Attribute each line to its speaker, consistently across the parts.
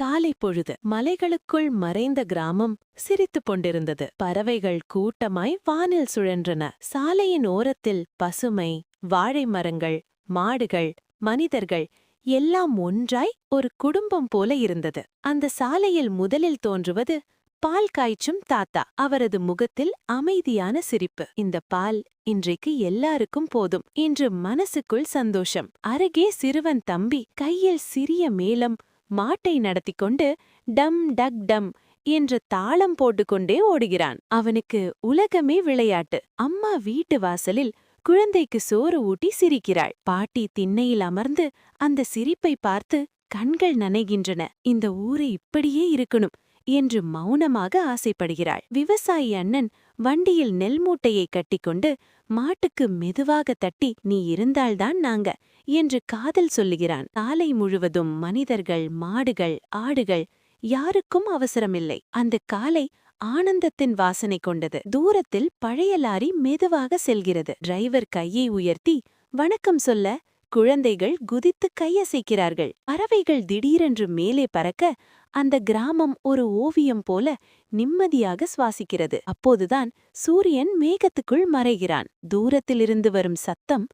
Speaker 1: காலை பொழுது மலைகளுக்குள் மறைந்த கிராமம் சிரித்துக் கொண்டிருந்தது. பறவைகள் கூட்டமாய் வானில் சுழன்றன. சாலையின் ஓரத்தில் பசுமை வாழை மரங்கள் மாடுகள் மனிதர்கள் எல்லாம் ஒன்றாய் ஒரு குடும்பம் போல இருந்தது. அந்த சாலையில் முதலில் தோன்றுவது பால் காய்ச்சும் தாத்தா அவரது முகத்தில் அமைதியான சிரிப்பு. இந்த பால் இன்றைக்கு எல்லாருக்கும் போதும். இன்று மனசுக்குள் சந்தோஷம். அருகே சிறுவன் தம்பி கையில் சிறிய மேளம் மாட்டை நடத்திக் கொண்டு டம் டக் டம் என்று தாளம் போட்டுக்கொண்டே ஓடுகிறான். அவனுக்கு உலகமே விளையாட்டு. அம்மா வீட்டு வாசலில் குழந்தைக்கு சோறு ஊட்டி சிரிக்கிறாள். பாட்டி திண்ணையில் அமர்ந்து அந்த சிரிப்பை பார்த்து கண்கள் நனைகின்றன. இந்த ஊரு இப்படியே இருக்கணும் என்று மௌனமாக ஆசைப்படுகிறாள். விவசாயி அண்ணன் வண்டியில் நெல் மூட்டையை கட்டிக்கொண்டு மாட்டுக்கு மெதுவாக தட்டி நீ இருந்தால்தான் நாங்க என்று காதல் சொல்லுகிறான். காலை முழுவதும் மனிதர்கள் மாடுகள் ஆடுகள் யாருக்கும் அவசரமில்லை. அந்த காலை ஆனந்தத்தின் வாசனை கொண்டது. தூரத்தில் பழைய லாரி மெதுவாக செல்கிறது. டிரைவர் கையை உயர்த்தி வணக்கம் சொல்ல குழந்தைகள் குதித்து கையசைக்கிறார்கள். பறவைகள் திடீரென்று மேலே பறக்க அந்த கிராமம் ஒரு ஓவியம் போல நிம்மதியாக சுவாசிக்கிறது. அப்போதுதான் சூரியன் மேகத்துக்குள் மறைகிறான். தூரத்திலிருந்து வரும் சத்தம்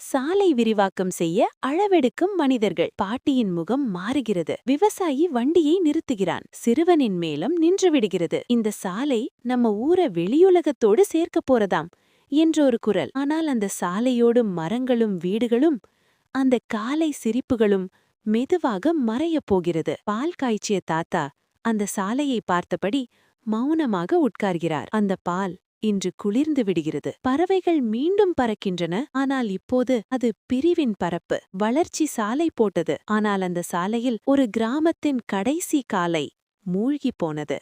Speaker 1: சாலை விரிவாக்கம் செய்ய அளவெடுக்கும் மனிதர்கள். பாட்டியின் முகம் மாறுகிறது. விவசாயி வண்டியை நிறுத்துகிறான். சிறுவனின் மேலும் நின்றுவிடுகிறது இந்த சாலை நம்ம ஊரை வெளியுலகத்தோடு சேர்க்கப் போறதாம் என்றொரு குரல். ஆனால் அந்த சாலையோடும் மரங்களும் வீடுகளும் அந்த காலை சிரிப்புகளும் மெதுவாக மறையப் போகிறது. பால் காய்ச்சிய தாத்தா அந்த சாலையை பார்த்தபடி மௌனமாக உட்கார்கிறார். அந்த பால் இன்று குளிர்ந்து விடுகிறது. பறவைகள் மீண்டும் பறக்கின்றன. ஆனால் இப்போது அது பிரிவின் பரப்பு. வளர்ச்சி சாலை போட்டது. ஆனால் அந்த சாலையில் ஒரு கிராமத்தின் கடைசி காலை மூழ்கிப் போனது.